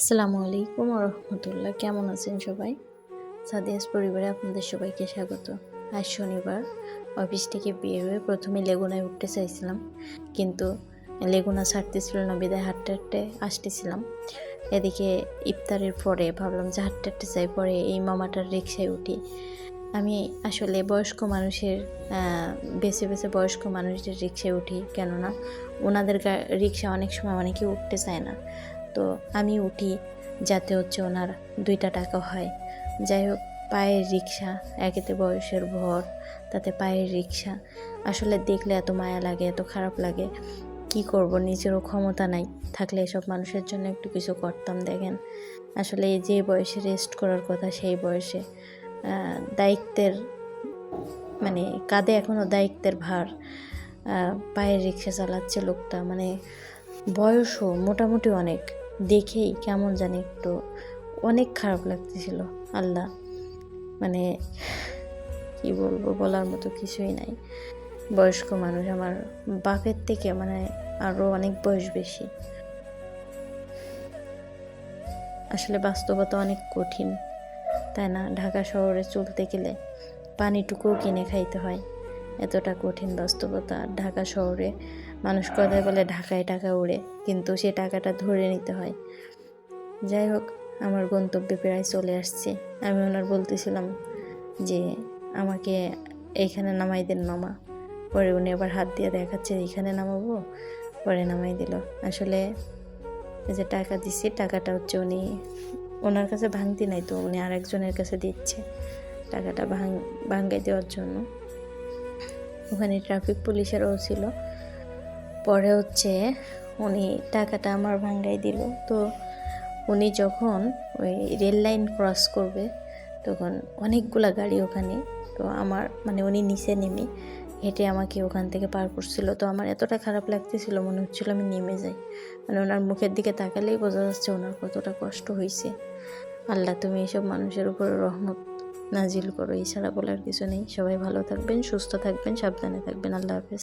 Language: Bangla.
আসসালামু আলাইকুম রহমতুল্লাহ। কেমন আছেন সবাই? সাদিয়াস পরিবারে আপনাদের সবাইকে স্বাগত। আজ শনিবার, অফিস থেকে বের হয়ে প্রথমে লেগুনায় উঠতে চাইছিলাম, কিন্তু লেগুনা ছাড়তেছিল না, বিদায় হাঁটতে হাঁটতে আসতেছিলাম। এদিকে ইফতারের পরে ভাবলাম যে হাঁটতে হাঁটতে চাই পরে এই মামাটার রিক্সায় উঠি। আমি আসলে বয়স্ক মানুষের বেছে বেছে বয়স্ক মানুষদের রিক্সায় উঠি, কেননা ওনাদের রিক্সা অনেক সময় অনেকে উঠতে চায় না। তো আমি উঠি, যাতে হচ্ছে ওনার দুইটা টাকা হয়। যাই হোক, পায়ের রিক্সা, একেতে বয়সের ভর, তাতে পায়ের রিক্সা। আসলে দেখলে এত মায়া লাগে, এত খারাপ লাগে। কি করব, নিজেরও ক্ষমতা নাই। থাকলে এসব মানুষের জন্য একটু কিছু করতাম, দেখেন। আসলে এই যে বয়সে রেস্ট করার কথা, সেই বয়সে দায়িত্বের মানে কাঁধে এখনও দায়িত্বের ভার। পায়ের রিক্সা চালাচ্ছে লোকটা মানে বয়সও মোটামুটি অনেক। দেখেই কেমন জানি একটু অনেক খারাপ লাগতেছিল। আল্লাহ মানে কি বলব, বলার মতো কিছুই নাই। বয়স্ক মানুষ আমার বাপের থেকে মানে আরও অনেক বয়স বেশি। আসলে বাস্তবতা অনেক কঠিন, তাই না? ঢাকা শহরে চলতে গেলে পানিটুকুও কিনে খাইতে হয়। এতটা কঠিন বাস্তবতা ঢাকা শহরে মানুষ কথায় বলে ঢাকায় টাকা উড়ে, কিন্তু সে টাকাটা ধরে নিতে হয়। যাই হোক, আমার গন্তব্যে প্রায় চলে আসছে। আমি ওনার বলতেছিলাম যে, আমাকে এইখানে নামাই দেন মামা। পরে উনি আবার হাত দিয়ে দেখাচ্ছে এইখানে নামাবো? পরে নামাই দিল। আসলে যে টাকা দিচ্ছি টাকাটা হচ্ছে উনি, ওনার কাছে ভাঙতি নাই তো, উনি আরেকজনের কাছে দিচ্ছে টাকাটা ভাঙ, ভাঙ্গাই দেওয়ার জন্য। ওখানে ট্রাফিক পুলিশেরও ছিল। পরে হচ্ছে উনি টাকাটা আমার ভাঙ্গাই দিল। তো উনি যখন ওই রেল লাইন ক্রস করবে, তখন অনেকগুলা গাড়ি ওখানে, তো আমার মানে উনি নিচে নেমে হেঁটে আমাকে ওখান থেকে পার করছিল। তো আমার এতটা খারাপ লাগতেছিল, মনে হচ্ছিল আমি নেমে যাই। মানে ওনার মুখের দিকে তাকালেই বোঝা যাচ্ছে ওনার কতটা কষ্ট হয়েছে আল্লাহ, তুমি এইসব মানুষের উপর রহমত নাজিল করো, এছাড়া বলার কিছু নেই। সবাই ভালো থাকবেন, সুস্থ থাকবেন, সাবধানে থাকবেন। আল্লাহ হাফেজ।